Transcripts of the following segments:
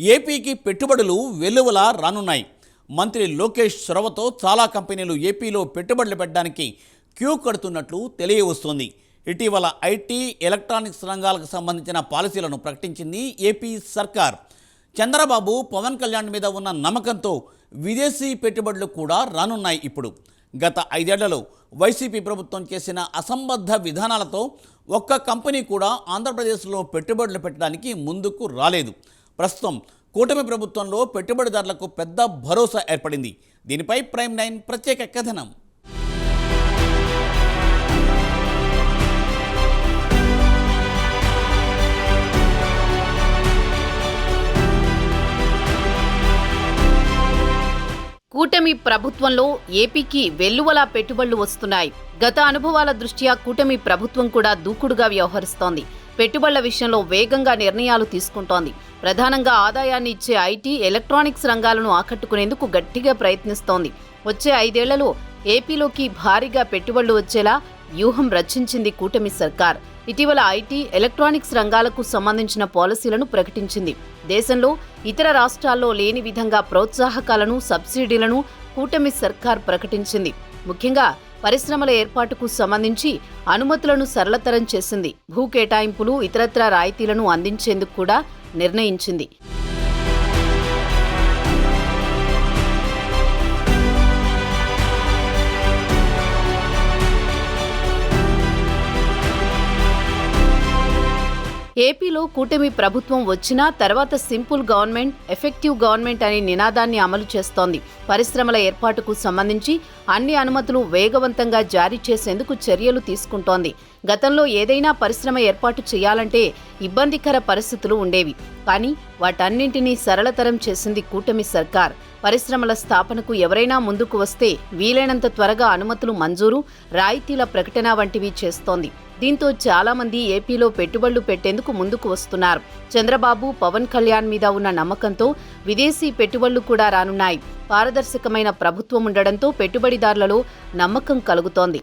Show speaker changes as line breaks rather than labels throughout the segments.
ఏపీకి పెట్టుబడులు వెలువల రానున్నాయి. మంత్రి లోకేష్ చొరవతో చాలా కంపెనీలు ఏపీలో పెట్టుబడులు పెట్టడానికి క్యూ కడుతున్నట్లు తెలియవస్తోంది. ఇటీవల ఐటీ ఎలక్ట్రానిక్స్ రంగాలకు సంబంధించిన పాలసీలను ప్రకటించింది ఏపీ సర్కార్. చంద్రబాబు పవన్ కళ్యాణ్ మీద ఉన్న నమ్మకంతో విదేశీ పెట్టుబడులు కూడా రానున్నాయి ఇప్పుడు. గత ఐదేళ్ళలో వైసీపీ ప్రభుత్వం చేసిన అసంబద్ధ విధానాలతో ఒక్క కంపెనీ కూడా ఆంధ్రప్రదేశ్లో పెట్టుబడులు పెట్టడానికి ముందుకు రాలేదు. ప్రస్తుతం కూటమి ప్రభుత్వంలో పెట్టుబడిదారులకు పెద్ద భరోసా ఏర్పడింది. దీనిపై ప్రైమ్ నైన్ ప్రత్యేక కథనం.
కూటమి ప్రభుత్వంలో ఏపీకి వెల్లువలా పెట్టుబడులు వస్తున్నాయి. గత అనుభవాల దృష్ట్యా కూటమి ప్రభుత్వం కూడా దూకుడుగా వ్యవహరిస్తోంది. పెట్టుబడుల విషయంలో వేగంగా నిర్ణయాలు తీసుకుంటోంది. ప్రధానంగా ఆదాయాన్ని ఇచ్చే ఐటీ ఎలక్ట్రానిక్స్ రంగాలను ఆకట్టుకునేందుకు గట్టిగా ప్రయత్నిస్తోంది. వచ్చే ఐదేళ్ళలో ఏపీలోకి భారీగా పెట్టుబడులు వచ్చేలా వ్యూహం రచించింది కూటమి సర్కార్. ఇటీవల ఐటీ ఎలక్ట్రానిక్స్ రంగాలకు సంబంధించిన పాలసీలను ప్రకటించింది. దేశంలో ఇతర రాష్ట్రాల్లో లేని విధంగా ప్రోత్సాహకాలను సబ్సిడీలను కూటమి సర్కార్ ప్రకటించింది. ముఖ్యంగా పరిశ్రమల ఏర్పాటుకు సంబంధించి అనుమతులను సరళతరం చేసింది. భూ కేటాయింపులు ఇతరత్ర రాయితీలను అందించేందుకు కూడా నిర్ణయించింది. ఏపీలో కూటమి ప్రభుత్వం వచ్చినా తర్వాత సింపుల్ గవర్నమెంట్ ఎఫెక్టివ్ గవర్నమెంట్ అనే నినాదాన్ని అమలు చేస్తోంది. పరిశ్రమల ఏర్పాటుకు సంబంధించి అన్ని అనుమతులు వేగవంతంగా జారీ చేసేందుకు చర్యలు తీసుకుంటోంది. గతంలో ఏదైనా పరిశ్రమ ఏర్పాటు చేయాలంటే ఇబ్బందికర పరిస్థితులు ఉండేవి. కానీ వాటన్నింటినీ సరళతరం చేసింది కూటమి సర్కార్. పరిశ్రమల స్థాపనకు ఎవరైనా ముందుకు వస్తే వీలైనంత త్వరగా అనుమతులు మంజూరు రాయితీల ప్రకటన వంటివి చేస్తోంది. దీంతో చాలా మంది ఏపీలో పెట్టుబడులు పెట్టేందుకు ముందుకు వస్తున్నారు. చంద్రబాబు పవన్ కళ్యాణ్ మీద ఉన్న నమ్మకంతో విదేశీ పెట్టుబడులు కూడా రానున్నాయి. పారదర్శకమైన ప్రభుత్వం ఉండడంతో పెట్టుబడిదారులలో నమ్మకం కలుగుతోంది.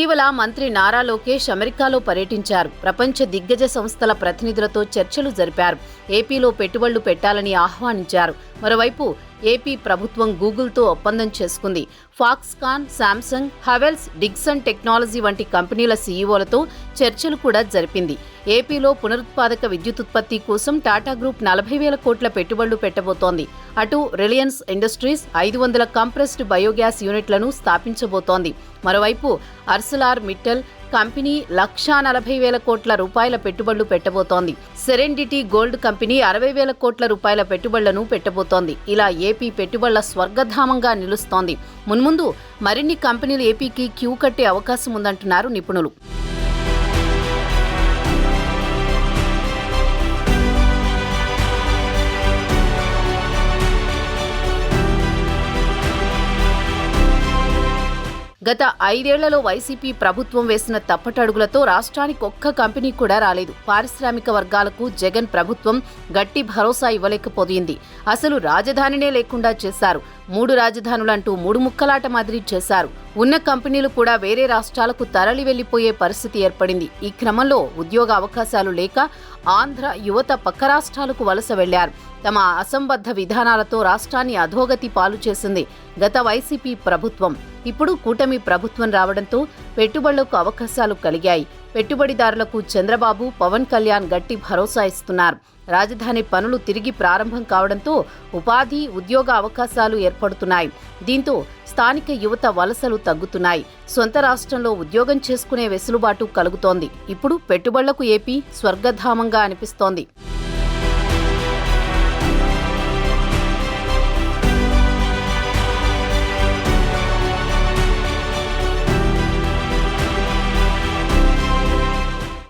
ఇటీవల మంత్రి నారా లోకేష్ అమెరికాలో పర్యటించారు. ప్రపంచ దిగ్గజ సంస్థల ప్రతినిధులతో చర్చలు జరిపారు. ఏపీలో పెట్టుబడులు పెట్టాలని ఆహ్వానించారు. మరోవైపు ఏపీ ప్రభుత్వం గూగుల్తో ఒప్పందం చేసుకుంది. Foxconn Samsung Havells Dixon technology వంటి కంపెనీల సీఈఓలతో చర్చలు కూడా జరిపింది. ఏపీలో పునరుత్పాదక విద్యుత్ ఉత్పత్తి కోసం టాటా గ్రూప్ నలభై వేల కోట్ల పెట్టుబడులు పెట్టబోతోంది. అటు రిలయన్స్ ఇండస్ట్రీస్ ఐదు వందల కంప్రెస్డ్ బయోగ్యాస్ యూనిట్లను స్థాపించబోతోంది. మరోవైపు అర్సలార్ మిట్టల్ కంపెనీ లక్షా నలభై వేల కోట్ల రూపాయల పెట్టుబడులు పెట్టబోతోంది. సెరెండిటీ గోల్డ్ కంపెనీ అరవై వేల కోట్ల రూపాయల పెట్టుబడులను పెట్టబోతోంది. ఇలా ఏపీ పెట్టుబడుల స్వర్గధామంగా నిలుస్తోంది. మున్ముందు మరిన్ని కంపెనీలు ఏపీకి క్యూ కట్టే అవకాశం ఉందంటున్నారు నిపుణులు. గత ఐదేళ్ళలో వైసీపీ ప్రభుత్వం వేసిన తప్పటడుగులతో రాష్ట్రానికి ఒక్క కంపెనీ కూడా రాలేదు. పారిశ్రామిక వర్గాలకు జగన్ ప్రభుత్వం గట్టి భరోసా ఇవ్వలేకపోయింది. అసలు రాజధానినే లేకుండా చేశారు. మూడు రాజధానులంటూ మూడు ముక్కలాట మాదిరి చేశారు. ఉన్న కంపెనీలు కూడా వేరే రాష్ట్రాలకు తరలి వెళ్ళిపోయే పరిస్థితి ఏర్పడింది. ఈ క్రమంలో ఉద్యోగ అవకాశాలు లేక ఆంధ్ర యువత పక్క రాష్ట్రాలకు వలస వెళ్ళారు. తమ అసంబద్ధ విధానాలతో రాష్ట్రాన్ని అధోగతి పాలు చేసింది గత వైసీపీ ప్రభుత్వం. ఇప్పుడు కూటమి ప్రభుత్వం రావడంతో పెట్టుబడులకు అవకాశాలు కలిగాయి. పెట్టుబడిదారులకు చంద్రబాబు పవన్ కళ్యాణ్ గట్టి భరోసా ఇస్తున్నారు. రాజధాని పనులు తిరిగి ప్రారంభం కావడంతో ఉపాధి ఉద్యోగ అవకాశాలు ఏర్పడుతున్నాయి. దీంతో స్థానిక యువత వలసలు తగ్గుతున్నాయి. సొంత రాష్ట్రంలో ఉద్యోగం చేసుకునే వెసులుబాటు కలుగుతోంది. ఇప్పుడు పెట్టుబడులకు ఏపీ స్వర్గధామంగా అనిపిస్తోంది.